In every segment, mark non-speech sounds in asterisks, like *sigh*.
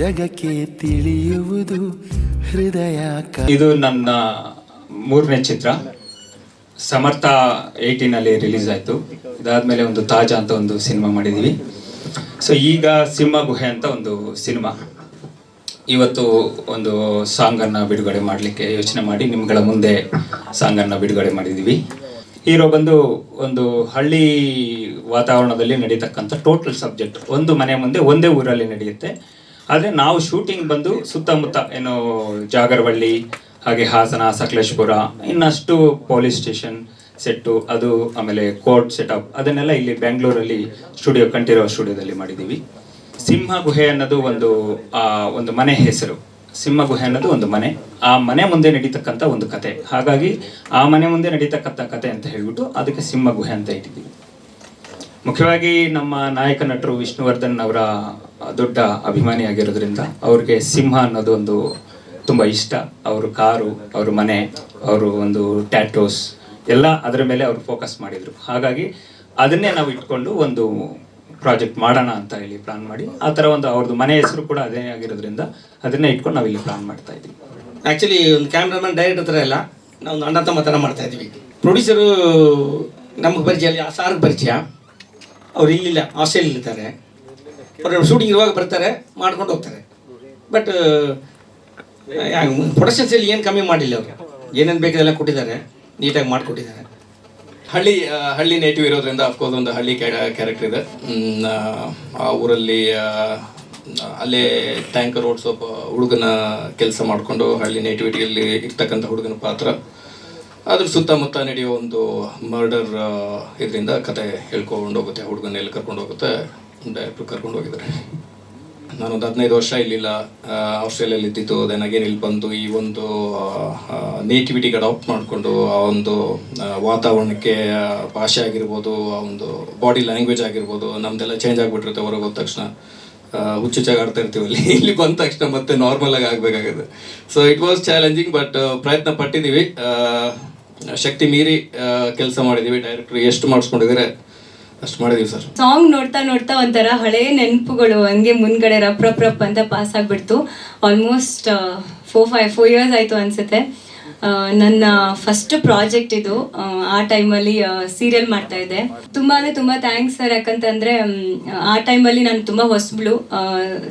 ಜಗಕ್ಕೆ ತಿಳಿಯುವುದು ಹೃದಯ ಇದು ನನ್ನ ಮೂರನೇ ಚಿತ್ರ. ಸಮರ್ಥ ಏಯ್ಟೀನಲ್ಲಿ ರಿಲೀಸ್ ಆಯಿತು. ಇದಾದಮೇಲೆ ಒಂದು ತಾಜಾ ಅಂತ ಒಂದು ಸಿನಿಮಾ ಮಾಡಿದ್ದೀವಿ ಸೊ ಈಗ ಸಿಂಹ ಗುಹೆ ಅಂತ ಒಂದು ಸಿನಿಮಾ ಇವತ್ತು ಒಂದು ಸಾಂಗನ್ನು ಬಿಡುಗಡೆ ಮಾಡಲಿಕ್ಕೆ ಯೋಚನೆ ಮಾಡಿ, ನಿಮ್ಗಳ ಮುಂದೆ ಸಾಂಗನ್ನು ಬಿಡುಗಡೆ ಮಾಡಿದ್ದೀವಿ ಹೀರೋ ಬಂದು ಒಂದು ಹಳ್ಳಿ ವಾತಾವರಣದಲ್ಲಿ ನಡೀತಕ್ಕಂಥ ಟೋಟಲ್ ಸಬ್ಜೆಕ್ಟ್ ಒಂದು ಮನೆ ಮುಂದೆ ಒಂದೇ ಊರಲ್ಲಿ ನಡೆಯುತ್ತೆ. ಆದರೆ ನಾವು ಶೂಟಿಂಗ್ ಬಂದು ಸುತ್ತಮುತ್ತ ಏನು ಜಾಗರವಳ್ಳಿ, ಹಾಗೆ ಹಾಸನ, ಸಕಲೇಶ್ಪುರ, ಇನ್ನಷ್ಟು ಪೊಲೀಸ್ ಸ್ಟೇಷನ್ ಸೆಟ್ಟು ಅದು ಆಮೇಲೆ ಕೋರ್ಟ್ ಸೆಟಪ್ ಅದನ್ನೆಲ್ಲ ಇಲ್ಲಿ ಬೆಂಗಳೂರಲ್ಲಿ ಸ್ಟುಡಿಯೋ ಕಂಠೀರವ ಸ್ಟುಡಿಯೋದಲ್ಲಿ ಮಾಡಿದ್ದೀವಿ ಸಿಂಹ ಗುಹೆ ಅನ್ನೋದು ಒಂದು ಒಂದು ಮನೆ ಹೆಸರು. ಸಿಂಹ ಗುಹೆ ಅನ್ನೋದು ಒಂದು ಮನೆ. ಆ ಮನೆ ಮುಂದೆ ನಡೀತಕ್ಕಂಥ ಒಂದು ಕತೆ. ಹಾಗಾಗಿ ಆ ಮನೆ ಮುಂದೆ ನಡೀತಕ್ಕಂಥ ಕತೆ ಅಂತ ಹೇಳ್ಬಿಟ್ಟು ಅದಕ್ಕೆ ಸಿಂಹ ಗುಹೆ ಅಂತ ಇಟ್ಟಿದ್ದೀವಿ. ಮುಖ್ಯವಾಗಿ ನಮ್ಮ ನಾಯಕ ನಟರು ವಿಷ್ಣುವರ್ಧನ್ ಅವರ ದೊಡ್ಡ ಅಭಿಮಾನಿಯಾಗಿರೋದ್ರಿಂದ ಅವ್ರಿಗೆ ಸಿಂಹ ಅನ್ನೋದು ಒಂದು ತುಂಬ ಇಷ್ಟ. ಅವರು ಕಾರು, ಅವ್ರ ಮನೆ, ಅವರು ಒಂದು ಟ್ಯಾಟೋಸ್ ಎಲ್ಲ ಅದರ ಮೇಲೆ ಅವರು ಫೋಕಸ್ ಮಾಡಿದರು. ಹಾಗಾಗಿ ಅದನ್ನೇ ನಾವು ಇಟ್ಕೊಂಡು ಒಂದು ಪ್ರಾಜೆಕ್ಟ್ ಮಾಡೋಣ ಅಂತ ಹೇಳಿ ಪ್ಲಾನ್ ಮಾಡಿ, ಆ ಥರ ಒಂದು ಅವ್ರದ್ದು ಮನೆ ಹೆಸರು ಕೂಡ ಅದೇ ಆಗಿರೋದ್ರಿಂದ ಅದನ್ನೇ ಇಟ್ಕೊಂಡು ನಾವು ಇಲ್ಲಿ ಪ್ಲಾನ್ ಮಾಡ್ತಾ ಇದ್ದೀವಿ. ಆ್ಯಕ್ಚುಲಿ ಒಂದು ಕ್ಯಾಮ್ರಾಮನ್ ಡೈರೆಕ್ಟರ್ ಹತ್ರ ಎಲ್ಲ ನಾವು ಅಣ್ಣ ತಮ್ಮ ಥರ ಮಾಡ್ತಾ ಇದ್ವಿ. ಪ್ರೊಡ್ಯೂಸರು ನಮಗೆ ಪರಿಚಯ ಅಲ್ಲಿ ಸಾರ್ಗೆ ಪರಿಚಯ. ಅವ್ರು ಇಲ್ಲಿಲ್ಲ ಆಸ್ಟ್ರೇಲಿಯಲ್ಲಿ ಇರ್ತಾರೆ ಅವ್ರು ಶೂಟಿಂಗ್ ಇರುವಾಗ ಬರ್ತಾರೆ ಮಾಡ್ಕೊಂಡು ಹೋಗ್ತಾರೆ. ಬಟ್ ಪ್ರೊಡಕ್ಷನ್ಸಲ್ಲಿ ಏನು ಕಮ್ಮಿ ಮಾಡಿಲ್ಲ ಅವರು. ಏನೇನು ಬೇಕಿದೆಲ್ಲ ಕೊಟ್ಟಿದ್ದಾರೆ ನೀಟಾಗಿ ಮಾಡಿಕೊಟ್ಟಿದ್ದಾರೆ. ಹಳ್ಳಿ ಹಳ್ಳಿ ನೇಟಿವ್ ಇರೋದ್ರಿಂದ ಅಫ್ಕೋರ್ಸ್ ಒಂದು ಹಳ್ಳಿ ಕ್ಯಾರೆಕ್ಟರ್ ಇದೆ. ಆ, ಊರಲ್ಲಿ ಅಲ್ಲೇ ಟ್ಯಾಂಕರ್ ಓಡಿಸೋ ಹುಡುಗನ ಕೆಲಸ ಮಾಡಿಕೊಂಡು ಹಳ್ಳಿ ನೇಟಿವಿಟಿಯಲ್ಲಿ ಇರ್ತಕ್ಕಂಥ ಹುಡುಗನ ಪಾತ್ರ. ಅದ್ರ ಸುತ್ತಮುತ್ತ ನಡೆಯೋ ಒಂದು ಮರ್ಡರ್ ಇದರಿಂದ ಕತೆ ಹೇಳ್ಕೊಂಡು ಹೋಗುತ್ತೆ ಹುಡುಗನ ಎಲ್ಲಿ ಕರ್ಕೊಂಡು ಹೋಗುತ್ತೆ. ಡೈರೆಕ್ಟ್ರು ಕರ್ಕೊಂಡು ಹೋಗಿದ್ದಾರೆ. ನಾನೊಂದು ಹದಿನೈದು ವರ್ಷ ಇಲ್ಲಿಲ್ಲ. ಆಸ್ಟ್ರೇಲಿಯಲ್ಲಿ ಇದ್ದಿದ್ದು ದೆನ್ ಅಗೇನ್ ಇಲ್ಲಿ ಬಂದು ಈ ಒಂದು ನೇಟಿವಿಟಿಗೆ ಅಡಾಪ್ಟ್ ಮಾಡಿಕೊಂಡು ಆ ಒಂದು ವಾತಾವರಣಕ್ಕೆ ಭಾಷೆ ಆಗಿರ್ಬೋದು, ಆ ಒಂದು ಬಾಡಿ ಲ್ಯಾಂಗ್ವೇಜ್ ಆಗಿರ್ಬೋದು, ನಮ್ದೆಲ್ಲ ಚೇಂಜ್ ಆಗಿಬಿಟ್ಟಿರುತ್ತೆ ಹೊರಗೆ ಹೋದ ತಕ್ಷಣ. ಹುಚ್ಚುಚ್ಚಾಗಿ ಆಡ್ತಾ ಇರ್ತೀವಿ ಅಲ್ಲಿ. *laughs* ಇಲ್ಲಿ ಬಂದ ತಕ್ಷಣ ಮತ್ತೆ ನಾರ್ಮಲ್ ಆಗಿ ಆಗಬೇಕಾಗುತ್ತೆ. So it was challenging but ಪ್ರಯತ್ನ ಪಟ್ಟಿದ್ದೀವಿ. ಶಕ್ತಿ ಮೀರಿ ಕೆಲಸ ಮಾಡಿದ್ದೀವಿ. ಡೈರೆಕ್ಟ್ರು ಎಷ್ಟು ಮಾಡಿಸ್ಕೊಂಡಿದ್ದಾರೆ? ಅಷ್ಟು ಮಾಡಿದೀವಿ ಸರ್. ಸಾಂಗ್ ನೋಡ್ತಾ ನೋಡ್ತಾ ಒಂಥರ ಹಳೆ ನೆನಪುಗಳು, ಹಂಗೆ ಮುಂದ್ಗಡೆ ರಪ್ ರಪ್ ರಪ್ ಅಂತ ಪಾಸ್ ಆಗ್ಬಿಡ್ತು. Almost four five four years ಆಯ್ತು ಅನಿಸುತ್ತೆ. ನನ್ನ ಫಸ್ಟ್ ಪ್ರಾಜೆಕ್ಟ್ ಇದು. ಆ, ಟೈಮಲ್ಲಿ ಸೀರಿಯಲ್ ಮಾಡ್ತಾ ಇದ್ದೆ. ತುಂಬ ತುಂಬ ಥ್ಯಾಂಕ್ಸ್ ಸರ್ ಯಾಕಂತಂದರೆ ಆ ಟೈಮಲ್ಲಿ ನಾನು ತುಂಬ ಹೊಸಬ್ಳು.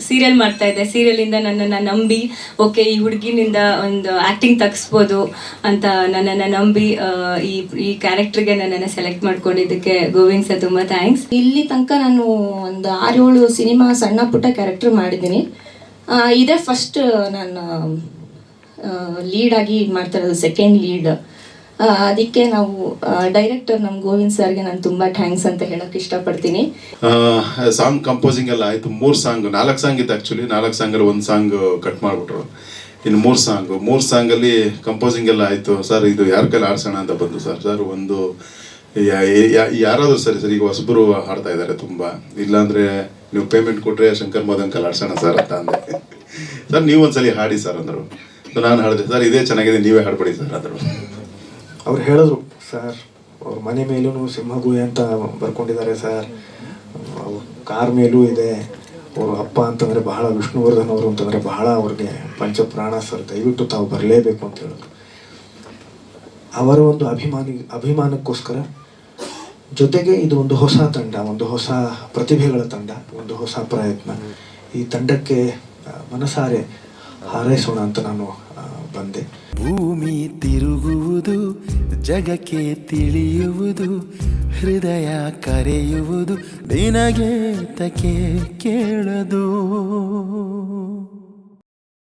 ಸೀರಿಯಲ್ ಮಾಡ್ತಾ ಇದ್ದೆ. ಸೀರಿಯಲಿಂದ ನನ್ನನ್ನು ನಂಬಿ ಓಕೆ ಈ ಹುಡುಗಿನಿಂದ ಒಂದು ಆ್ಯಕ್ಟಿಂಗ್ ತಗ್ಸ್ಬೋದು ಅಂತ ನನ್ನನ್ನು ನಂಬಿ ಈ ಈ ಕ್ಯಾರೆಕ್ಟ್ರಿಗೆ ನನ್ನನ್ನು ಸೆಲೆಕ್ಟ್ ಮಾಡ್ಕೊಂಡಿದ್ದಕ್ಕೆ ಗೋವಿಂದ್ ಸರ್ ತುಂಬ ಥ್ಯಾಂಕ್ಸ್ ಇಲ್ಲಿ ತನಕ ನಾನು ಒಂದು ಆರು ಏಳು ಸಿನಿಮಾ ಸಣ್ಣ ಪುಟ್ಟ ಕ್ಯಾರೆಕ್ಟರ್ ಮಾಡಿದ್ದೀನಿ. ಇದೇ ಫಸ್ಟ್ ನಾನು ಲೀಡಾಗಿ ಮಾಡ್ತಾ ಇರೋದು ಸೆಕೆಂಡ್ ಲೀಡ್ ಅದಕ್ಕೆ ನಾವು ಡೈರೆಕ್ಟರ್ ನಮ್ಮ ಗೋವಿಂದ್ ಸರ್ಗೆ ನಾನು ತುಂಬ ಥ್ಯಾಂಕ್ಸ್ ಅಂತ ಹೇಳಕ್ಕೆ ಇಷ್ಟಪಡ್ತೀನಿ. ಸಾಂಗ್ ಕಂಪೋಸಿಂಗ್ ಎಲ್ಲ ಆಯಿತು, ಮೂರು ಸಾಂಗ್ ನಾಲ್ಕು ಸಾಂಗ್ ಇತ್ತು ಆ್ಯಕ್ಚುಲಿ ನಾಲ್ಕು ಸಾಂಗಲ್ಲಿ ಒಂದು ಸಾಂಗ್ ಕಟ್ ಮಾಡಿಬಿಟ್ರು. ಇನ್ನು ಮೂರು ಸಾಂಗ್ ಮೂರು ಸಾಂಗಲ್ಲಿ ಕಂಪೋಸಿಂಗ್ ಎಲ್ಲ ಆಯಿತು. ಸರ್ ಇದು ಯಾರ ಕೈಲಿ ಆಡ್ಸೋಣ ಅಂತ ಬಂದು ಸರ್ ಸರ್ ಒಂದು ಯಾರಾದರೂ ಸರಿ, ಸರ್, ಈಗ ಹೊಸಬರು ಹಾಡ್ತಾ ಇದ್ದಾರೆ ತುಂಬ. ಇಲ್ಲಾಂದರೆ ನೀವು ಪೇಮೆಂಟ್ ಕೊಟ್ಟರೆ ಶಂಕರ್, ಮೋದನ್ ಕೈಲಿ ಆಡ್ಸೋಣ ಸರ್ ಅಂತ ಅಂದೆ. *laughs* ಸರ್ ನೀವು ಒಂದ್ಸಲಿ ಹಾಡಿ ಸರ್ ಅಂದರು. ನಾನು ಹೇಳಿದೆ, ಸರ್, ಇದೇ ಚೆನ್ನಾಗಿದೆ, ನೀವೇ ಹಾಡ್ಬಿಡಿ ಸರ್, ಅದ್ರ. ಅವ್ರು ಹೇಳಿದ್ರು, ಸರ್, ಅವ್ರ ಮನೆ ಮೇಲೂ ಸಿಂಹಗುಹೆ ಅಂತ ಬರ್ಕೊಂಡಿದ್ದಾರೆ ಸರ್. ಅವ್ರ ಕಾರ್ ಮೇಲೂ ಇದೆ. ಅವರು ಅಪ್ಪ ಅಂತಂದರೆ ಬಹಳ ವಿಷ್ಣುವರ್ಧನ್ ಅವರು ಅಂತಂದರೆ ಬಹಳ ಅವ್ರಿಗೆ ಪಂಚಪ್ರಾಣ ಸರ್, ದಯವಿಟ್ಟು ತಾವು ಬರಲೇಬೇಕು ಅಂತ ಹೇಳಿದ್ರು. ಅವರ ಒಂದು ಅಭಿಮಾನಿ, ಅಭಿಮಾನಕ್ಕೋಸ್ಕರ ಜೊತೆಗೆ ಇದು ಒಂದು ಹೊಸ ತಂಡ, ಒಂದು ಹೊಸ ಪ್ರತಿಭೆಗಳ ತಂಡ, ಒಂದು ಹೊಸ ಪ್ರಯತ್ನ. ಈ ತಂಡಕ್ಕೆ ಮನಸಾರೆ ಹಾರೈಸೋಣ ಅಂತ ನಾನು ಬಂದೆ. ಭೂಮಿ ತಿರುಗುವುದು ಜಗಕ್ಕೆ ತಿಳಿಯುವುದು ಹೃದಯ ಕರೆಯುವುದು ನಿನಗೆ ತಕೆ ಕೇಳದು.